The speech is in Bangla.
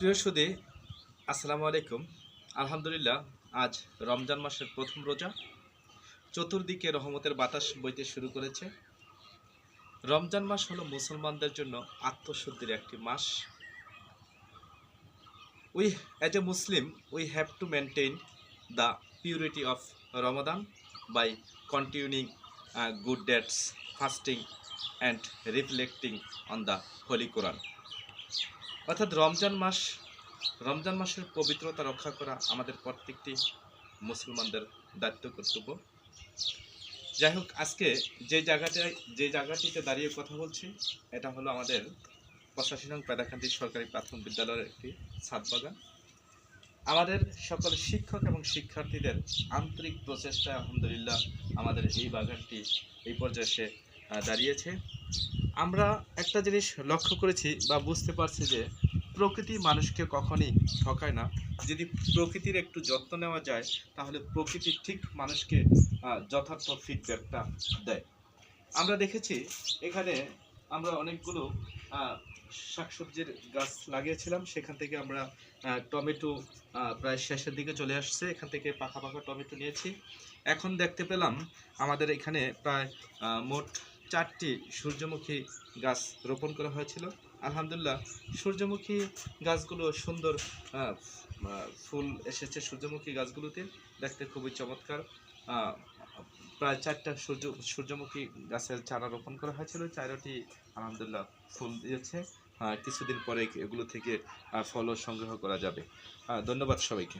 প্রিয় সুদী, আসসালামু আলাইকুম। আলহামদুলিল্লাহ, আজ রমজান মাসের প্রথম রোজা। চতুর্দিকে রহমতের বাতাস বইতে শুরু করেছে। রমজান মাস হলো মুসলমানদের জন্য আত্মশুদ্ধির একটি মাস। We as a Muslim we have to maintain the purity of Ramadan by continuing good deeds fasting and reflecting on the holy Quran অর্থাৎ রমজান মাস, রমজান মাসের পবিত্রতা রক্ষা করা আমাদের প্রত্যেকটি মুসলমানদের দায়িত্ব, কর্তব্য। যাই হোক, আজকে যে জায়গাটায়, যে জায়গাটিতে দাঁড়িয়ে কথা বলছি, এটা হলো আমাদের পঁচাশি নং সরকারি প্রাথমিক বিদ্যালয়ের একটি ছাদ বাগান আমাদের সকল শিক্ষক এবং শিক্ষার্থীদের আন্তরিক প্রচেষ্টায় আলহামদুলিল্লাহ আমাদের এই বাগানটি এই পর্যায়ে দাঁড়িয়েছে। আমরা একটা জিনিস লক্ষ্য করেছি বা বুঝতে পারছি যে প্রকৃতি মানুষকে কখনই ঠকায় না। যদি প্রকৃতির একটু যত্ন নেওয়া যায়, তাহলে প্রকৃতি ঠিক মানুষকে যথার্থ ফিডব্যাকটা দেয়। আমরা দেখেছি এখানে আমরা অনেকগুলো শাকসবজির গাছ লাগিয়েছিলাম। সেখান থেকে আমরা টমেটো প্রায় শেষের দিকে চলে আসছে। এখান থেকে পাকা পাকা টমেটো নিয়েছি। এখন দেখতে পেলাম আমাদের এখানে প্রায় মোট চারটি সূর্যমুখী গাছ রোপণ করা হয়েছিল। আলহামদুলিল্লাহ, সূর্যমুখী গাছগুলো সুন্দর ফুল এসেছে সূর্যমুখী গাছগুলোতে। দেখতে খুবই চমৎকার। প্রায় চারটা সূর্য, সূর্যমুখী গাছের চারা রোপণ করা হয়েছিল। চারটি আলহামদুলিল্লাহ ফুল দিয়েছে। কিছুদিন পরে এগুলো থেকে ফলও সংগ্রহ করা যাবে। ধন্যবাদ সবাইকে।